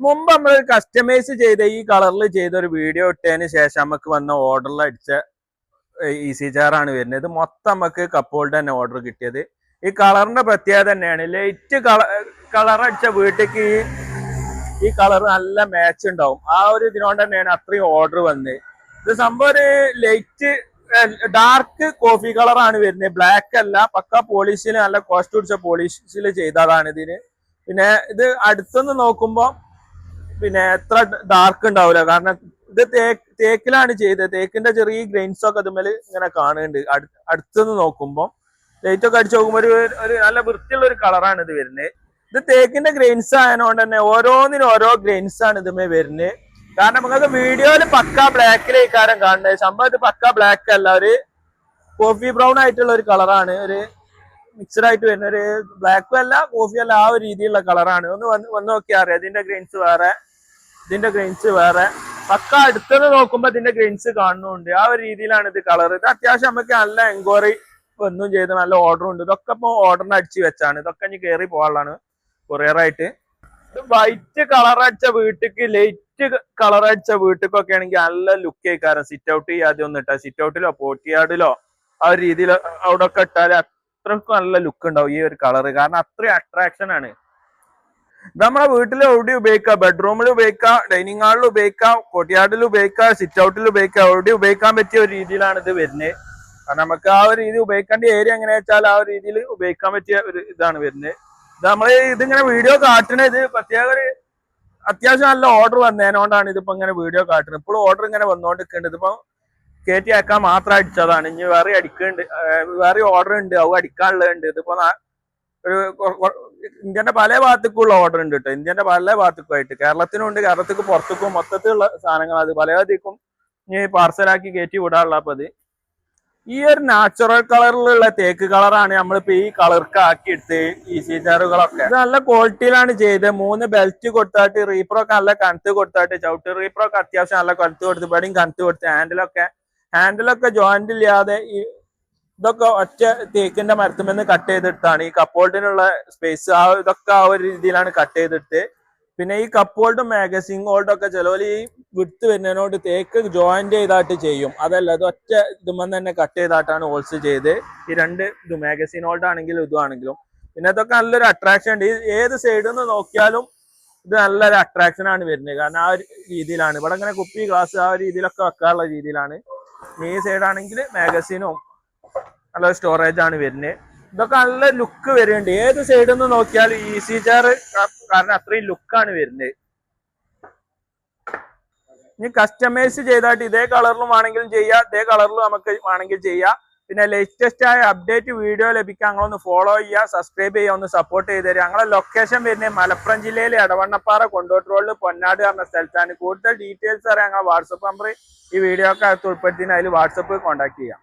മുമ്പ് നമ്മൾ കസ്റ്റമൈസ് ചെയ്ത ഈ കളറിൽ ചെയ്ത ഒരു വീഡിയോ ഇട്ടതിന് ശേഷം നമുക്ക് വന്ന ഓർഡറിൽ അടിച്ച ഈസി ചെയറാണ് വരുന്നത്. ഇത് മൊത്തം നമുക്ക് കപ്പോളുടെ തന്നെ ഓർഡർ കിട്ടിയത്. ഈ കളറിന്റെ പ്രത്യേകത തന്നെയാണ്. ലൈറ്റ് കളർ കളർ അടിച്ച വീട്ടിലേക്ക് ഈ ഈ കളർ നല്ല മാച്ച് ഉണ്ടാവും. ആ ഒരു ഇതിനോട് തന്നെയാണ് അത്രയും ഓർഡർ വന്നത് ഇത് സംഭവം ഒരു ലൈറ്റ് ഡാർക്ക് കോഫി കളറാണ് വരുന്നത്. ബ്ലാക്ക് അല്ല. പക്ക പോളിഷിൽ നല്ല കോസ്റ്റ് പിടിച്ച പോളിഷിൽ ചെയ്തതാണ് ഇതിന്. പിന്നെ ഇത് അടുത്തുനിന്ന് നോക്കുമ്പോൾ പിന്നെ എത്ര ഡാർക്ക് ഉണ്ടാവില്ല കാരണം ഇത് തേക്ക് തേക്കിലാണ് ചെയ്തത്. തേക്കിന്റെ ചെറിയ ഗ്രെയിൻസ് ഒക്കെ അതുമേൽ ഇങ്ങനെ കാണുന്നുണ്ട്. അടു- അടുത്തുനിന്ന് നോക്കുമ്പോൾ ലൈറ്റ് ഒക്കെ അടിച്ച് നോക്കുമ്പോൾ ഒരു ഒരു നല്ല വൃത്തിയുള്ള ഒരു കളറാണ് ഇത് വരുന്നത്. ഇത് തേക്കിന്റെ ഗ്രെയിൻസ് ആയതുകൊണ്ട് തന്നെ ഓരോന്നിനും ഓരോ ഗ്രെയിൻസ് ആണ് ഇതുമേ വരുന്നത്. കാരണം നിങ്ങൾക്ക് വീഡിയോയിൽ പക്ക ബ്ലാക്കിലേക്കാരം കാണുന്നത്. സംഭവം ഇത് പക്ക ബ്ലാക്ക് അല്ല. ഒരു കോഫി ബ്രൗൺ ആയിട്ടുള്ള ഒരു കളറാണ് ഒരു മിക്സഡ് ആയിട്ട് വരുന്ന ഒരു ബ്ലാക്കും അല്ല കോഫിയല്ല ആ ഒരു രീതിയിലുള്ള കളറാണ് ഒന്ന് വന്ന് വന്ന് നോക്കിയാൽ അറിയാം. ഇതിന്റെ ഗ്രെയിൻസ് വേറെ. ഇതിന്റെ ഗ്രെയിൻസ് വേറെ. പക്ക അടുത്തത് നോക്കുമ്പോ ഇതിന്റെ ഗ്രെയിൻസ് കാണുന്നുണ്ട്. ആ ഒരു രീതിയിലാണ് ഇത് കളർ ഇത് അത്യാവശ്യം നമുക്ക് നല്ല എൻക്വയറി ഒന്നും ചെയ്ത് നല്ല ഓർഡർ ഉണ്ട്. ഇതൊക്കെ ഇപ്പൊ ഓർഡറിന് അടിച്ച് വെച്ചാണ്. ഇതൊക്കെ ഇനി കയറി കൊറിയർ ആയിട്ട്. ഇത് വൈറ്റ് കളർ അടിച്ച വീട്ടിക്ക് ലൈറ്റ് കളർ അടിച്ച വീട്ടിക്കൊക്കെ ആണെങ്കിൽ നല്ല ലുക്ക് ആയിക്കാരം. സിറ്റ് ഔട്ട് ചെയ്യാതെ ഒന്നും ഇട്ടാ. സിറ്റ് ഔട്ടിലോ പോട്ടിയാടിലോ ആ ഒരു രീതിയിൽ അവിടെ ഒക്കെ ഇട്ടാൽ അത്രക്കും നല്ല ലുക്ക് ഉണ്ടാവും ഈ ഒരു കളർ കാരണം അത്രയും അട്രാക്ഷൻ ആണ്. നമ്മളെ വീട്ടിൽ എവിടെ ഉപയോഗിക്കാം? ബെഡ്റൂമിൽ ഉപയോഗിക്കാം ഡൈനിങ് ഹാളിൽ ഉപയോഗിക്കാം കോട്ടിയാർഡിൽ ഉപയോഗിക്കാം സിറ്റ് ഔട്ടിൽ ഉപയോഗിക്കാം എവിടെ ഉപയോഗിക്കാൻ പറ്റിയ ഒരു രീതിയിലാണ് ഇത് വരുന്നത് കാരണം നമുക്ക് ആ ഒരു രീതി ഉപയോഗിക്കേണ്ട ഏരിയ എങ്ങനെയാ വെച്ചാൽ ആ ഒരു രീതിയിൽ ഉപയോഗിക്കാൻ പറ്റിയ ഒരു ഇതാണ് വരുന്നത് നമ്മൾ ഇതിങ്ങനെ വീഡിയോ കാട്ടണത് ഇത് പ്രത്യേക ഒരു അത്യാവശ്യം നല്ല ഓർഡർ വന്നതിനോണ്ടാണ് ഇതിപ്പോ ഇങ്ങനെ വീഡിയോ കാട്ടുന്നത് ഇപ്പോഴും ഓർഡർ ഇങ്ങനെ വന്നുകൊണ്ടിരിക്കുന്നുണ്ട് ഇതിപ്പോ കയറ്റി അയക്കാൻ മാത്രം അടിച്ചതാണ്. ഇനി വേറെ അടിക്കുന്നുണ്ട് വേറെ ഓർഡർ ഉണ്ട്. അവ അത് അടിക്കാനുള്ളതുണ്ട്. ഇതിപ്പോ ഒരു ഇന്ത്യന്റെ പല ഭാഗത്തേക്കുള്ള ഓർഡർ ഉണ്ട് കേട്ടോ ഇന്ത്യന്റെ പല ഭാഗത്തേക്കുമായിട്ട്. കേരളത്തിനും ഉണ്ട് കേരളത്തിക്ക് പുറത്തേക്കും മൊത്തത്തിലുള്ള സാധനങ്ങൾ അത് പല ഭാഗത്തേക്കും ഇനി പാർസലാക്കി കയറ്റി വിടാനുള്ള അപ്പൊ അത് ഈ ഒരു നാച്ചുറൽ കളറിലുള്ള തേക്ക് കളറാണ് നമ്മളിപ്പോ ഈ കളർക്ക് ആക്കി എടുത്ത് ഈ സീറ്റാറുകളൊക്കെ നല്ല ക്വാളിറ്റിയിലാണ് ചെയ്തത്. മൂന്ന് ബെൽറ്റ് കൊടുത്താട്ട് റീപ്രോക്ക് നല്ല കനത്ത് കൊടുത്താട്ട് ചവിട്ട് റീപ്രോക്ക് അത്യാവശ്യം നല്ല കനത്ത് കൊടുത്ത് പടിയും കനത്ത് കൊടുത്ത് ഹാൻഡിലൊക്കെ ഹാൻഡിലൊക്കെ ജോയിന്റ് ഇല്ലാതെ ഈ ഇതൊക്കെ ഒറ്റ തേക്കിന്റെ മരത്തുമെന്ന് കട്ട് ചെയ്തിട്ടാണ് ഈ കപ്പോൾഡിനുള്ള സ്പേസ് ആ ഇതൊക്കെ ആ ഒരു രീതിയിലാണ് കട്ട് ചെയ്തിട്ട് പിന്നെ ഈ കപ്പ് ഹോൾഡും മാഗസിൻ ഹോൾഡും ഒക്കെ ചിലവർ ഈ വിട്ട് വരുന്നതിനോട് തേക്ക് ജോയിന്റ് ചെയ്തായിട്ട് ചെയ്യും. അതല്ല അത് ഒറ്റ ഇതുമെന്ന് തന്നെ കട്ട് ചെയ്തായിട്ടാണ് ഹോൾസ് ചെയ്ത്. ഈ രണ്ട് ഇത് മാഗസിൻ ഹോൾഡ് ആണെങ്കിലും ഇതും ആണെങ്കിലും പിന്നെ ഇതൊക്കെ നല്ലൊരു അട്രാക്ഷൻ ഉണ്ട്. ഈ ഏത് സൈഡിൽ നിന്ന് നോക്കിയാലും ഇത് നല്ലൊരു അട്രാക്ഷൻ ആണ് വരുന്നത്. കാരണം ആ ഒരു രീതിയിലാണ്. ഇവിടെ അങ്ങനെ കുപ്പി ഗ്ലാസ് ആ ഒരു രീതിയിലൊക്കെ വെക്കാനുള്ള രീതിയിലാണ്. ഈ സൈഡാണെങ്കിൽ മാഗസീനും നല്ല സ്റ്റോറേജ് ആണ് വരുന്നത് ഇതൊക്കെ നല്ല ലുക്ക് വരുന്നുണ്ട്. ഏത് സൈഡിൽ നിന്ന് നോക്കിയാലും ഈസി ചെയർ കാരണം അത്രയും ലുക്കാണ് വരുന്നത് ഇനി കസ്റ്റമൈസ് ചെയ്തായിട്ട് ഇതേ കളറിലും ആണെങ്കിലും ചെയ്യാം. ഇതേ കളറിലും നമുക്ക് വേണമെങ്കിൽ ചെയ്യാം. പിന്നെ ലേറ്റസ്റ്റ് ആയ അപ്ഡേറ്റ് വീഡിയോ ലഭിക്കാൻ ഞങ്ങളൊന്ന് ഫോളോ ചെയ്യുക. സബ്സ്ക്രൈബ് ചെയ്യുക. ഒന്ന് സപ്പോർട്ട് ചെയ്ത് തരിക. ഞങ്ങളെ ലൊക്കേഷൻ വരുന്നത് മലപ്പുറം ജില്ലയിലെ എടവണ്ണപ്പാറ കൊണ്ടോട്ട് റോഡിൽ പൊന്നാട് പറഞ്ഞ സ്ഥലത്താണ്. കൂടുതൽ ഡീറ്റെയിൽസ് അറിയാം ഞങ്ങളെ വാട്സപ്പ് നമ്പർ ഈ വീഡിയോ ഒക്കെ അകത്ത് ഉൾപ്പെടുത്തി അതിൽ വാട്സപ്പ് കോൺടാക്ട് ചെയ്യാം.